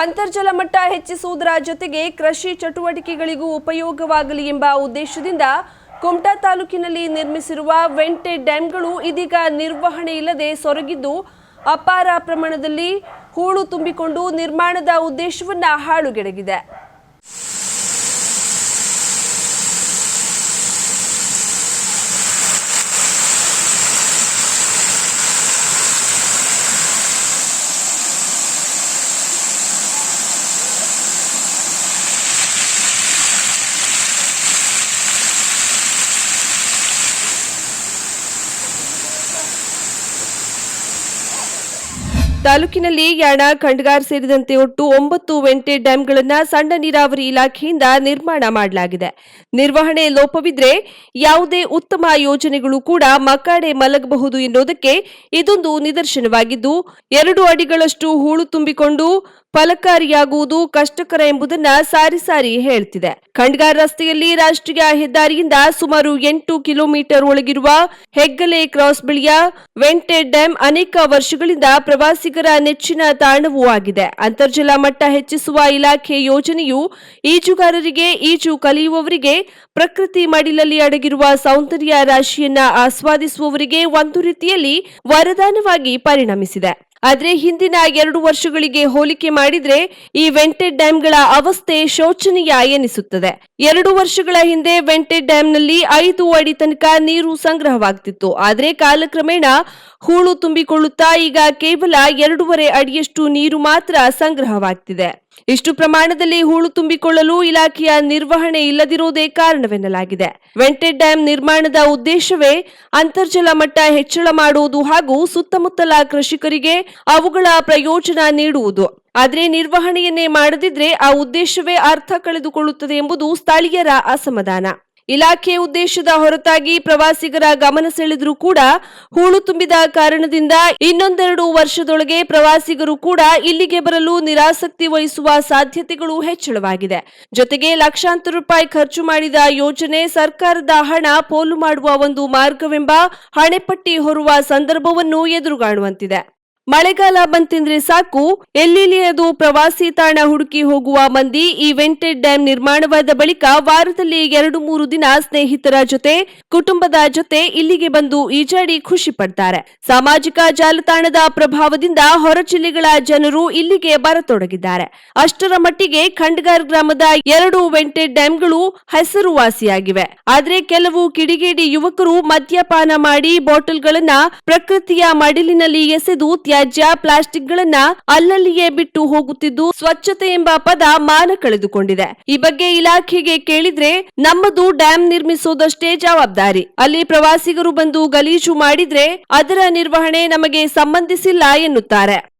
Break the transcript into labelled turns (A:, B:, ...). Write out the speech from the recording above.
A: ಅಂತರ್ಜಲ ಮಟ್ಟ ಹೆಚ್ಚಿಸುವುದರ ಜೊತೆಗೆ ಕೃಷಿ ಚಟುವಟಿಕೆಗಳಿಗೂ ಉಪಯೋಗವಾಗಲಿ ಎಂಬ ಉದ್ದೇಶದಿಂದ ಕುಮಟಾ ತಾಲೂಕಿನಲ್ಲಿ ನಿರ್ಮಿಸಿರುವ ವೆಂಟೆ ಡ್ಯಾಂಗಳು ಇದೀಗ ನಿರ್ವಹಣೆ ಇಲ್ಲದೆ ಸೊರಗಿದ್ದು ಅಪಾರ ಪ್ರಮಾಣದಲ್ಲಿ ಹೂಳು ತುಂಬಿಕೊಂಡು ನಿರ್ಮಾಣದ ಉದ್ದೇಶವನ್ನ ಹಾಳುಗೆಡಗಿದೆ. ತಾಲೂಕಿನಲ್ಲಿ ಯಾಣ ಖಂಡ್ಗಾರ್ ಸೇರಿದಂತೆ ಒಟ್ಟು ಒಂಬತ್ತು ವೆಂಟೆ ಡ್ಯಾಂಗಳನ್ನ ಸಣ್ಣ ನೀರಾವರಿ ಇಲಾಖೆಯಿಂದ ನಿರ್ಮಾಣ ಮಾಡಲಾಗಿದೆ. ನಿರ್ವಹಣೆ ಲೋಪವಿದ್ರೆ ಯಾವುದೇ ಉತ್ತಮ ಯೋಜನೆಗಳು ಕೂಡ ಮಕಾಡೆ ಮಲಗಬಹುದು ಎನ್ನುವುದಕ್ಕೆ ಇದೊಂದು ನಿದರ್ಶನವಾಗಿದ್ದು, ಎರಡು ಅಡಿಗಳಷ್ಟು ಹೂಳು ತುಂಬಿಕೊಂಡು ಫಲಕಾರಿಯಾಗುವುದು ಕಷ್ಟಕರ ಎಂಬುದನ್ನ ಸಾರಿ ಸಾರಿ ಹೇಳ್ತಿದೆ. ಖಂಡ್ಗಾರ್ ರಸ್ತೆಯಲ್ಲಿ ರಾಷ್ಟ್ರೀಯ ಹೆದ್ದಾರಿಯಿಂದ ಸುಮಾರು ಎಂಟು ಕಿಲೋಮೀಟರ್ ಒಳಗಿರುವ ಹೆಗ್ಗಲೆ ಕ್ರಾಸ್ ಬಳಿಯ ವೆಂಟೆಡ್ ಡ್ಯಾಂ ಅನೇಕ ವರ್ಷಗಳಿಂದ ಪ್ರವಾಸಿಗರ ನೆಚ್ಚಿನ ತಾಣವೂ ಆಗಿದೆ. ಅಂತರ್ಜಲ ಮಟ್ಟ ಹೆಚ್ಚಿಸುವ ಇಲಾಖೆ ಯೋಜನೆಯು ಈಜುಗಾರರಿಗೆ ಈಜು ಕಲಿಯುವವರಿಗೆ ಪ್ರಕೃತಿ ಮಡಿಲಲ್ಲಿ ಅಡಗಿರುವ ಸೌಂದರ್ಯ ರಾಶಿಯನ್ನ ಆಸ್ವಾದಿಸುವವರಿಗೆ ಒಂದು ರೀತಿಯಲ್ಲಿ ವರದಾನವಾಗಿ ಪರಿಣಮಿಸಿದೆ. ಆದ್ರೆ ಹಿಂದಿನ ಎರಡು ವರ್ಷಗಳಿಗೆ ಹೋಲಿಕೆ ಮಾಡಿದ್ರೆ ಈ ವೆಂಟೆಡ್ ಡ್ಯಾಂಗಳ ಅವಸ್ಥೆ ಶೋಚನೀಯ ಎನಿಸುತ್ತದೆ. ಎರಡು ವರ್ಷಗಳ ಹಿಂದೆ ವೆಂಟೆಡ್ ಡ್ಯಾಂನಲ್ಲಿ ಐದು ಅಡಿ ತನಕ ನೀರು ಸಂಗ್ರಹವಾಗ್ತಿತ್ತು. ಆದರೆ ಕಾಲಕ್ರಮೇಣ ಹೂಳು ತುಂಬಿಕೊಳ್ಳುತ್ತಾ ಈಗ ಕೇವಲ ಎರಡೂವರೆ ಅಡಿಯಷ್ಟು ನೀರು ಮಾತ್ರ ಸಂಗ್ರಹವಾಗ್ತಿದೆ. ಇಷ್ಟು ಪ್ರಮಾಣದಲ್ಲಿ ಹೂಳು ತುಂಬಿಕೊಳ್ಳಲು ಇಲಾಖೆಯ ನಿರ್ವಹಣೆ ಇಲ್ಲದಿರುವುದೇ ಕಾರಣವೆನ್ನಲಾಗಿದೆ. ವೆಂಟೆಡ್ ಡ್ಯಾಂ ನಿರ್ಮಾಣದ ಉದ್ದೇಶವೇ ಅಂತರ್ಜಲ ಮಟ್ಟ ಹೆಚ್ಚಳ ಮಾಡುವುದು ಹಾಗೂ ಸುತ್ತಮುತ್ತಲ ಕೃಷಿಕರಿಗೆ ಅವುಗಳ ಪ್ರಯೋಜನ ನೀಡುವುದು. ಆದರೆ ನಿರ್ವಹಣೆಯನ್ನೇ ಮಾಡದಿದ್ರೆ ಆ ಉದ್ದೇಶವೇ ಅರ್ಥ ಕಳೆದುಕೊಳ್ಳುತ್ತದೆ ಎಂಬುದು ಸ್ಥಳೀಯರ ಅಸಮಾಧಾನ. ಇಲಾಖೆ ಉದ್ದೇಶದ ಹೊರತಾಗಿ ಪ್ರವಾಸಿಗರ ಗಮನ ಸೆಳೆದರೂ ಕೂಡ ಹೂಳು ತುಂಬಿದ ಕಾರಣದಿಂದ ಇನ್ನೊಂದೆರಡು ವರ್ಷದೊಳಗೆ ಪ್ರವಾಸಿಗರು ಕೂಡ ಇಲ್ಲಿಗೆ ಬರಲು ನಿರಾಸಕ್ತಿ ವಹಿಸುವ ಸಾಧ್ಯತೆಗಳು ಹೆಚ್ಚಳವಾಗಿದೆ. ಜೊತೆಗೆ ಲಕ್ಷಾಂತರ ರೂಪಾಯಿ ಖರ್ಚು ಮಾಡಿದ ಯೋಜನೆ ಸರ್ಕಾರದ ಹಣ ಪೋಲು ಮಾಡುವ ಒಂದು ಮಾರ್ಗವೆಂಬ ಹಣೆಪಟ್ಟಿ ಹೊರುವ ಸಂದರ್ಭವನ್ನು ಎದುರುಗಾಣುವಂತಿದೆ. ಮಳೆಗಾಲ ಬಂತೆಂದ್ರೆ ಸಾಕು. ಎಲ್ಲೆಲ್ಲಿ ಅದು ಪ್ರವಾಸಿ ತಾಣ ಹುಡುಕಿ ಹೋಗುವ ಮಂದಿ ಈ ವೆಂಟೆಡ್ ಡ್ಯಾಂ ನಿರ್ಮಾಣವಾದ ಬಳಿಕ ವಾರದಲ್ಲಿ ಎರಡು ಮೂರು ದಿನ ಸ್ನೇಹಿತರ ಜೊತೆ, ಕುಟುಂಬದ ಜೊತೆ ಇಲ್ಲಿಗೆ ಬಂದು ಈಜಾಡಿ ಖುಷಿ ಪಡ್ತಾರೆ. ಸಾಮಾಜಿಕ ಜಾಲತಾಣದ ಪ್ರಭಾವದಿಂದ ಹೊರ ಜಿಲ್ಲೆಗಳ ಜನರು ಇಲ್ಲಿಗೆ ಬರತೊಡಗಿದ್ದಾರೆ. ಅಷ್ಟರ ಮಟ್ಟಿಗೆ ಖಂಡ್ಗಾರ್ ಗ್ರಾಮದ ಎರಡು ವೆಂಟೆಡ್ ಡ್ಯಾಂಗಳು ಹೆಸರುವಾಸಿಯಾಗಿವೆ. ಆದರೆ ಕೆಲವು ಕಿಡಿಗೇಡಿ ಯುವಕರು ಮದ್ಯಪಾನ ಮಾಡಿ ಬಾಟಲ್ಗಳನ್ನ ಪ್ರಕೃತಿಯ ಮಡಿಲಿನಲ್ಲಿ ಎಸೆದು ತ್ಯಾಜ್ಯ ಪ್ಲಾಸ್ಟಿಕ್ಗಳನ್ನ ಅಲ್ಲಲ್ಲಿಯೇ ಬಿಟ್ಟು ಹೋಗುತ್ತಿದ್ದು ಸ್ವಚ್ಛತೆ ಎಂಬ ಪದ ಮಾನ ಕಳೆದುಕೊಂಡಿದೆ. ಈ ಬಗ್ಗೆ ಇಲಾಖೆಗೆ ಕೇಳಿದ್ರೆ ನಮ್ಮದು ಡ್ಯಾಂ ನಿರ್ಮಿಸೋದಷ್ಟೇ ಜವಾಬ್ದಾರಿ. ಅಲ್ಲಿ ಪ್ರವಾಸಿಗರು ಬಂದು ಗಲೀಜು ಮಾಡಿದ್ರೆ ಅದರ ನಿರ್ವಹಣೆ ನಮಗೆ ಸಂಬಂಧಿಸಿಲ್ಲ ಎನ್ನುತ್ತಾರೆ.